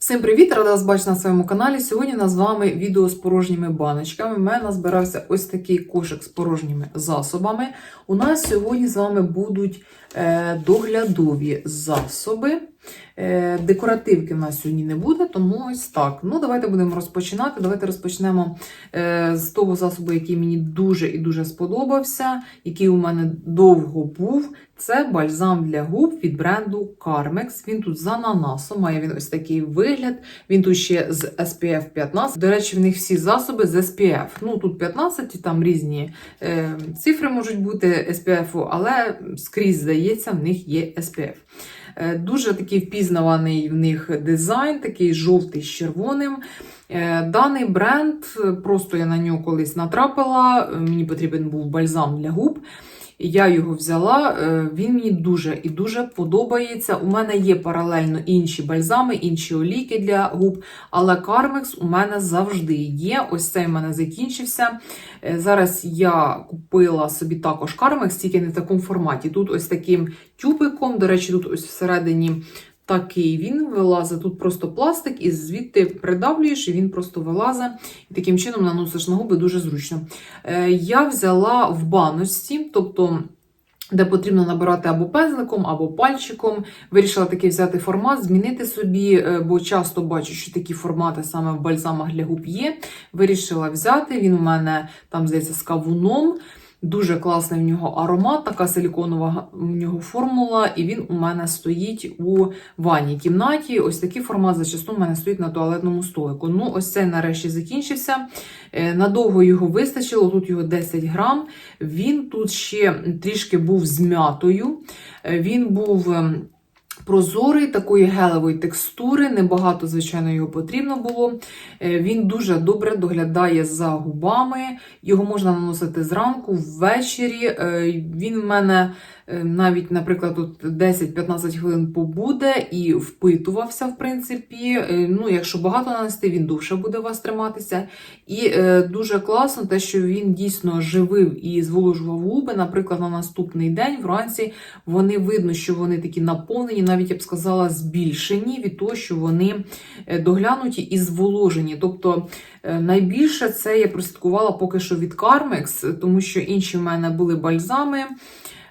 Всім привіт! Рада вас бачити на своєму каналі. Сьогодні у нас з вами відео з порожніми баночками. У мене збирався ось такий кошик з порожніми засобами. У нас сьогодні з вами будуть е, доглядові засоби. Е, декоративки в нас сьогодні не буде, тому ось так. Ну, давайте будемо розпочинати. Давайте розпочнемо е, з того засобу, який мені дуже і дуже сподобався, який у мене довго був. Це бальзам для губ від бренду Carmex. Він тут з ананасом, має він ось такий вигляд. Він тут ще з SPF 15. До речі, в них всі засоби з SPF. Ну тут 15, там різні е, цифри можуть бути SPF, але скрізь здається, в них є SPF. Е, Дуже такий впізнаваний в них дизайн, такий жовтий з червоним. Е, Даний бренд, просто я на нього колись натрапила. Мені потрібен був бальзам для губ. Я його взяла, е, він мені дуже і дуже подобається. У мене є паралельно інші бальзами, інші олійки для губ, але кармекс у мене завжди є. Ось цей в мене закінчився. Е, Зараз я купила собі також кармекс, тільки не в такому форматі. Тут ось таким тюбиком, до речі, тут ось всередині. Такий він вилазить. Тут просто пластик, і звідти придавлюєш, і він просто вилазить. І таким чином наносиш на губи дуже зручно. Е, Я взяла в баночці, тобто. Де потрібно набирати або пензликом, або пальчиком. Вирішила такий взяти формат, змінити собі, е, бо часто бачу, що такі формати саме в бальзамах для губ є. Вирішила взяти. Він у мене там, здається, з кавуном. Дуже класний в нього аромат, така силіконова в нього формула, і він у мене стоїть у ванній кімнаті. Ось такий формат зачасту у мене стоїть на туалетному столику. Ну, ось цей нарешті закінчився. Е, Надовго його вистачило, тут його 10 грам. Він тут ще трішки був з м'ятою. Е, Він був. Прозорий, такої гелевої текстури, небагато, звичайно, його потрібно було. Е, Він дуже добре доглядає за губами. Його можна наносити зранку, ввечері. Е, Він в мене навіть, наприклад, тут 10-15 хвилин побуде і впитувався, в принципі. Е, Ну, якщо багато нанести, він довше буде у вас триматися. І е, дуже класно те, що він дійсно живив і зволожував губи. Наприклад, на наступний день вранці вони видно, що вони такі наповнені, навіть я б сказала, збільшені від того, що вони е, доглянуті і зволожені. Тобто е, найбільше це я прослідкувала поки що від Carmex, тому що інші в мене були бальзами.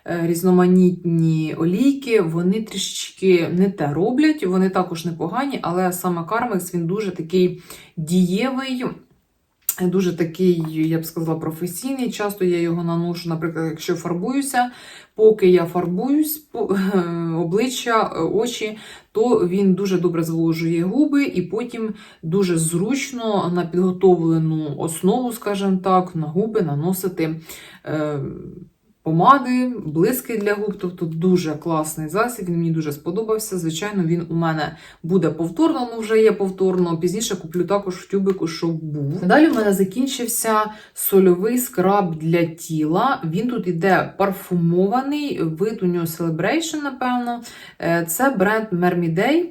Е, Різноманітні олійки, вони трішечки не те роблять, вони також непогані, але саме Carmex він дуже такий дієвий, дуже такий, я б сказала, професійний. Часто я його наношу, наприклад, якщо фарбуюся, поки я фарбуюсь обличчя, е, очі, то він дуже добре зволожує губи, і потім дуже зручно на підготовлену основу, скажімо так, на губи наносити. Помади, блиски для губ, тобто дуже класний засіб, він мені дуже сподобався. Звичайно, він у мене буде повторно, ну вже є повторно. Пізніше куплю також в тюбику, щоб був. Далі у мене закінчився сольовий скраб для тіла. Він тут іде парфумований, вид у нього Celebration, напевно. Е, Це бренд Mermiday,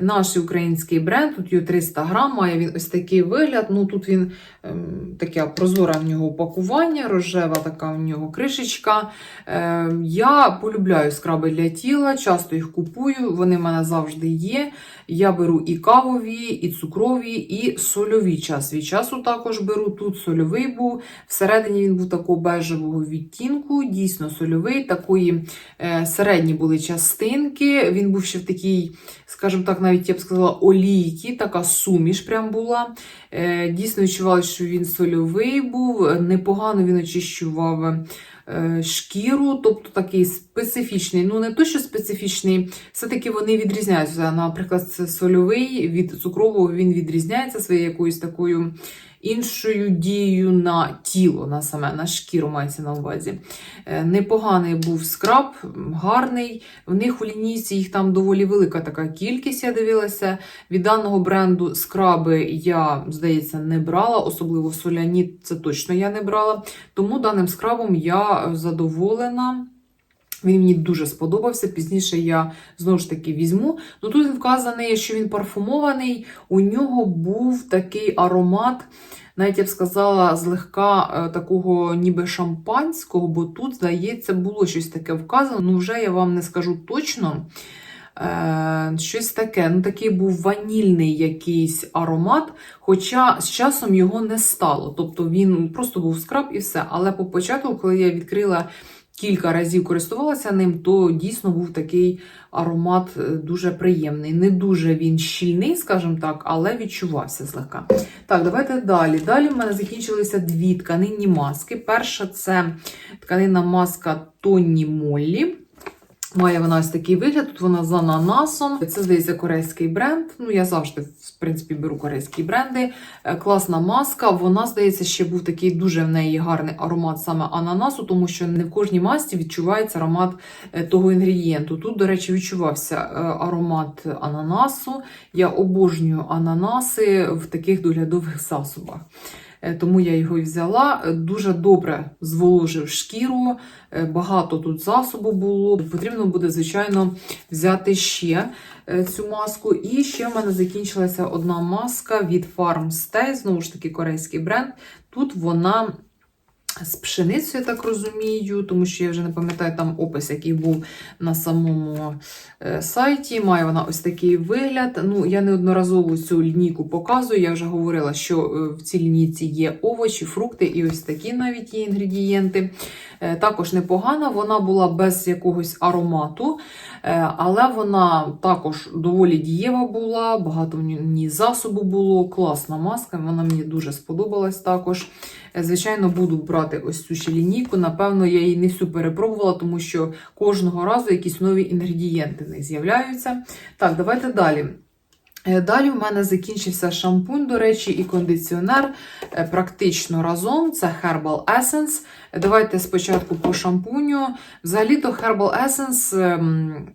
наш український бренд. Тут його 300 грам, має він ось такий вигляд. Ну тут він ем, таке прозоре в нього упакування, рожева така в нього кришечка. Е, Я полюбляю скраби для тіла, часто їх купую, вони в мене завжди є. Я беру і кавові, і цукрові, і сольові час від часу також беру. Тут сольовий був. Всередині він був такого бежевого відтінку, дійсно сольовий, такої е, середні були частинки. Він був ще в такій, скажімо так, навіть я б сказала, олійки, така суміш прям була. Е, Дійсно відчувала, що він сольовий був, непогано він очищував. Е, Шкіру, тобто такий специфічний, ну не то, що специфічний, все-таки вони відрізняються. Наприклад, сольовий від цукрового він відрізняється своєю якоюсь такою іншою дією на тіло, на саме, на шкіру мається на увазі. Е, Непоганий був скраб, гарний. В них у лінійці їх там доволі велика така кількість, я дивилася. Від даного бренду скраби я, здається, не брала, особливо соляні, це точно я не брала. Тому даним скрабом я задоволена. Він мені дуже сподобався. Пізніше я знову ж таки візьму. Ну тут він вказаний, що він парфумований. У нього був такий аромат, навіть я б сказала, злегка е, такого ніби шампанського, бо тут, здається, було щось таке вказано. Ну, вже я вам не скажу точно. Е, щось таке. Ну, такий був ванільний якийсь аромат, хоча з часом його не стало. Тобто він просто був скраб і все. Але по початку, коли я відкрила кілька разів користувалася ним, то дійсно був такий аромат е, дуже приємний. Не дуже він щільний, скажімо так, але відчувався злегка. Так, давайте далі. Далі в мене закінчилися дві тканинні маски. Перша це тканинна маска Тонні Моллі. Має вона ось такий вигляд. Тут вона з ананасом. Це здається корейський бренд. Ну, я завжди, принципі, беру корейські бренди. Е, Класна маска. Вона, здається, ще був такий дуже в неї гарний аромат саме ананасу, тому що не в кожній масці відчувається аромат е, того інгредієнту. Тут, до речі, відчувався е, аромат ананасу. Я обожнюю ананаси в таких доглядових засобах. Е, Тому я його і взяла. Е, Дуже добре зволожив шкіру, е, багато тут засобу було. Потрібно буде, звичайно, взяти ще цю маску. І ще в мене закінчилася одна маска від Farmstay, знову ж таки, корейський бренд. Тут вона. З пшеницею, я так розумію, тому що я вже не пам'ятаю там опис, який був на самому е, сайті. Має вона ось такий вигляд. Ну, я неодноразово цю лінійку показую. Я вже говорила, що е, в цій лінійці є овочі, фрукти і ось такі навіть є інгредієнти. Е, Також непогана, вона була без якогось аромату, але вона також доволі дієва була, багато в ній засобу було. Класна маска, вона мені дуже сподобалась також. Звичайно, буду брати ось цю ще лінійку. Напевно, я її не всю перепробувала, тому що кожного разу якісь нові інгредієнти них з'являються. Так, давайте далі. Е, Далі в мене закінчився шампунь, до речі, і кондиціонер е, практично разом. Це Herbal Essence. Давайте спочатку по шампуню. Взагалі-то Herbal Essence ем,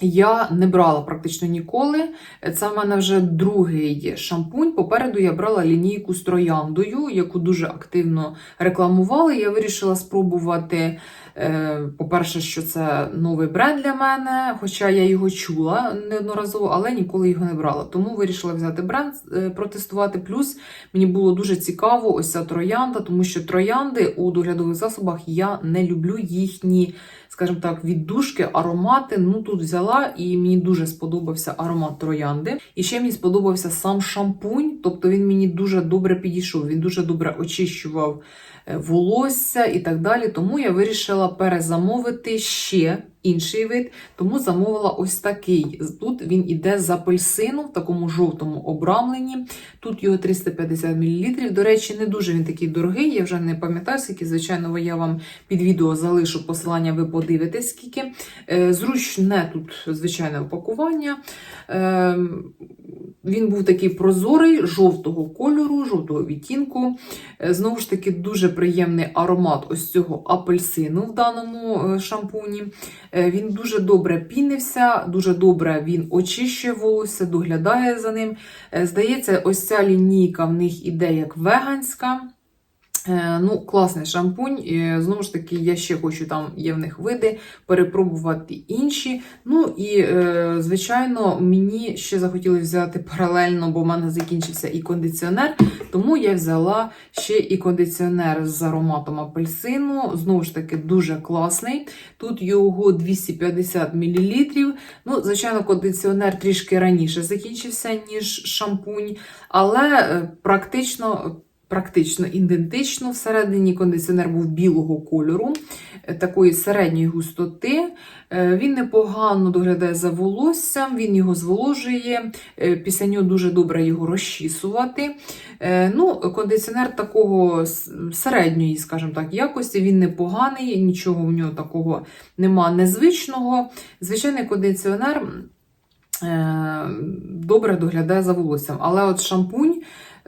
я не брала практично ніколи. Це в мене вже другий шампунь. Попереду я брала лінійку з трояндою, яку дуже активно рекламували. Я вирішила спробувати. е, По-перше, що це новий бренд для мене, хоча я його чула неодноразово, але ніколи його не брала. Тому вирішила взяти бренд, е, протестувати. Плюс мені було дуже цікаво ось ця троянда, тому що троянди у доглядових засобах я не люблю їхні скажімо так, віддушки, аромати. Ну тут взяла, і мені дуже сподобався аромат троянди. І ще мені сподобався сам шампунь, тобто він мені дуже добре підійшов. Він дуже добре очищував е, волосся і так далі. Тому я вирішила перезамовити ще інший вид, тому замовила ось такий. Тут він іде з апельсину в такому жовтому обрамленні. Тут його 350 мл. До речі, не дуже він такий дорогий. Я вже не пам'ятаю, скільки, звичайно, я вам під відео залишу посилання, ви подивитесь, скільки. Е, Зручне тут звичайне упакування. Він був такий прозорий, жовтого кольору, жовтого відтінку. Е, Знову ж таки, дуже приємний аромат ось цього апельсину в даному е, шампуні. Е, Він дуже добре пінився, дуже добре він очищує волосся, доглядає за ним. Здається, ось ця лінійка в них іде як веганська. Е, Ну, класний шампунь. Знову ж таки, я ще хочу, там є в них види, перепробувати інші. Ну і, е, звичайно, мені ще захотілося взяти паралельно, бо в мене закінчився і кондиціонер. Тому я взяла ще і кондиціонер з ароматом апельсину. Знову ж таки, дуже класний. Тут його 250 мл. Ну, звичайно, кондиціонер трішки раніше закінчився, ніж шампунь, але е, практично. Практично ідентично. Всередині кондиціонер був білого кольору, е, такої середньої густоти. Е, Він непогано доглядає за волоссям, він його зволожує, е, після нього дуже добре його розчісувати. Ну, Кондиціонер такого середньої, скажімо так, якості, він непоганий, нічого в нього такого нема незвичного. Звичайний кондиціонер добре доглядає за волоссям. Але от шампунь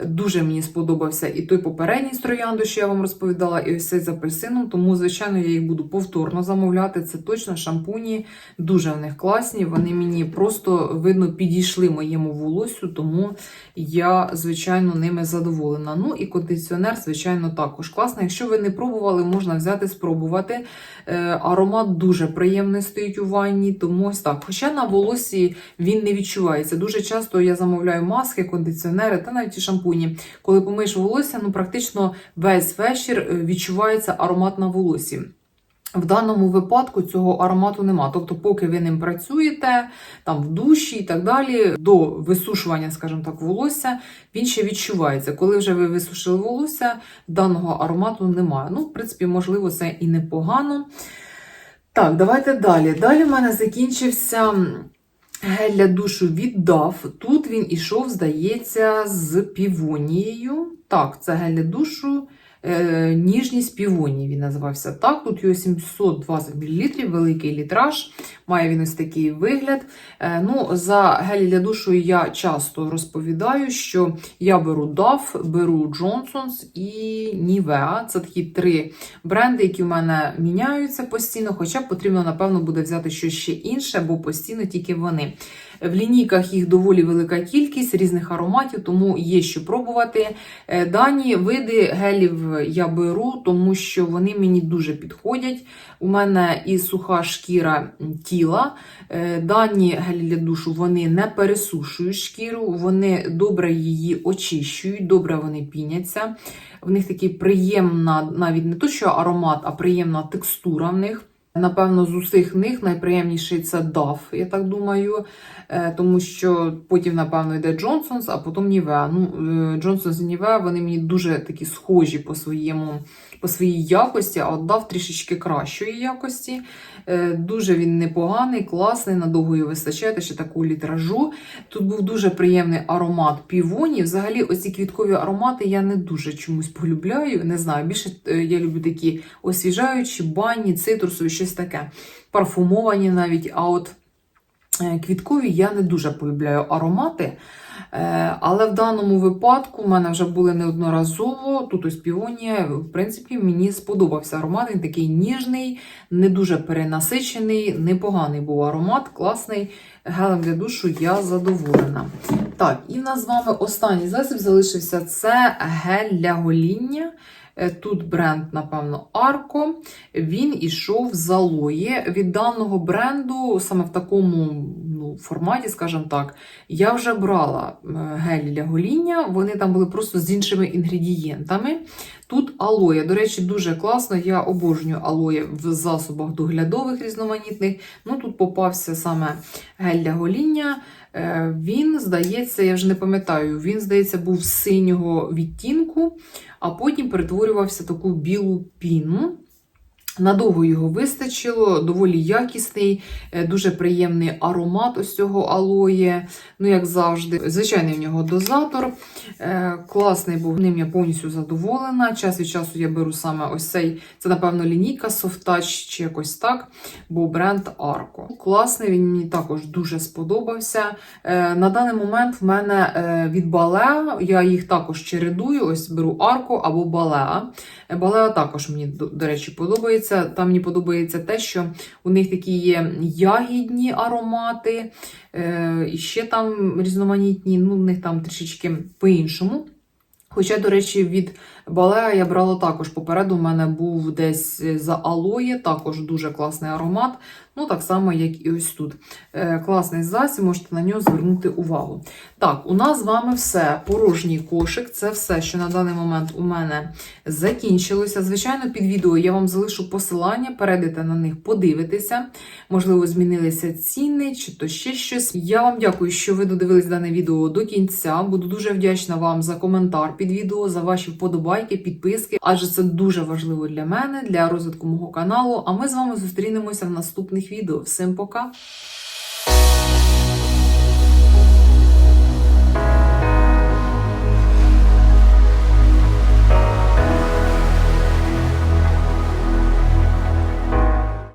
дуже мені сподобався і той попередній з троянду, що я вам розповідала, і ось цей з апельсином. Тому, звичайно, я їх буду повторно замовляти. Це точно шампуні, дуже в них класні. Вони мені просто видно підійшли моєму волосю, тому я, звичайно, ними задоволена. Ну і кондиціонер, звичайно, також класний. Якщо ви не пробували, можна взяти, спробувати. Е, Аромат дуже приємний стоїть у ванні, тому ось так. Хоча на волосі він не відчувається. Дуже часто я замовляю маски, кондиціонери та навіть і шампуні. Коли помиєш волосся, ну практично весь вечір е, відчувається аромат на волосі. В даному випадку цього аромату нема. Тобто, поки ви ним працюєте, там в душі і так далі, до висушування, скажімо так, волосся, він ще відчувається. Коли вже ви висушили волосся, даного аромату немає. Ну, в принципі, можливо, це і непогано. Так, давайте далі. Далі в мене закінчився гель для душу віддав. Тут він ішов, здається, з півонією. Так, це гель душу. Е, ніжність півонії він називався так. Тут його 720 мл, великий літраж. Має він ось такий вигляд. Е, ну, За гель для душу я часто розповідаю, що я беру DAF, беру Johnson's і Nivea. Це такі три бренди, які в мене міняються постійно, хоча потрібно, напевно, буде взяти щось ще інше, бо постійно тільки вони. В лінійках їх доволі велика кількість різних ароматів, тому є що пробувати. Е, Дані види гелів я беру, тому що вони мені дуже підходять. У мене і суха шкіра тіла. Е, Дані гелі для душу вони не пересушують шкіру, вони добре її очищують, добре вони піняться. В них такий приємна, навіть не то, що аромат, а приємна текстура в них. Напевно, з усіх них найприємніший це DAF, я так думаю, Е, тому що потім, напевно, йде Джонсонс, а потім Ніве. Ну, Джонсонс Johnson's і Ніве вони мені дуже такі схожі по своєму, по своїй якості, а от DAF трішечки кращої якості. Е, Дуже він непоганий, класний, надовго його вистачає, та ще таку літражу. Тут був дуже приємний аромат півоні. Взагалі, оці квіткові аромати я не дуже чомусь полюбляю. Не знаю, більше е, я люблю такі освіжаючі, банні, цитрусові, щось таке. Парфумовані навіть. А от е, квіткові я не дуже полюбляю аромати. Е, Але в даному випадку в мене вже були неодноразово. Тут ось півонія, в принципі, мені сподобався аромат. Він такий ніжний, не дуже перенасичений, непоганий був аромат, класний. Гелем для душу я задоволена. Так, і в нас з вами останній засіб залишився це гель для гоління. Е, Тут бренд, напевно, Арко. Він ішов з алої. Від даного бренду, саме в такому форматі, скажімо так, я вже брала е, гель для гоління. Вони там були просто з іншими інгредієнтами. Тут алоє. До речі, дуже класно. Я обожнюю алоє в засобах доглядових різноманітних. Ну, тут попався саме гель для гоління. Е, Він, здається, я вже не пам'ятаю, він, здається, був синього відтінку, а потім перетворювався в таку білу піну. Надовго його вистачило, доволі якісний, е, дуже приємний аромат ось цього алоє. Ну, як завжди, звичайний в нього дозатор. Е, Класний був ним я повністю задоволена. Час від часу я беру саме ось цей, це, напевно, лінійка Soft Touch чи якось так, бо бренд Arco. Класний, він мені також дуже сподобався. Е, На даний момент в мене від Балеа, я їх також чередую, ось беру Arco або Балеа. Балеа також мені, до речі, подобається. Там мені подобається те, що у них такі є ягідні аромати, е, і ще там різноманітні, ну, в них там трішечки по-іншому. Хоча, до речі, від Балеа я брала також. Попереду у мене був десь за алоє, також дуже класний аромат. Ну, так само, як і ось тут. Е, класний засіб, можете на нього звернути увагу. Так, у нас з вами все. Порожній кошик. Це все, що на даний момент у мене закінчилося. Звичайно, під відео я вам залишу посилання, перейдете на них, подивитеся. Можливо, змінилися ціни чи то ще щось. Я вам дякую, що ви додивились дане відео до кінця. Буду дуже вдячна вам за коментар під відео, за ваші вподобайки, підписки, адже це дуже важливо для мене, для розвитку мого каналу. А ми з вами зустрінемося в наступних відео. Всім пока!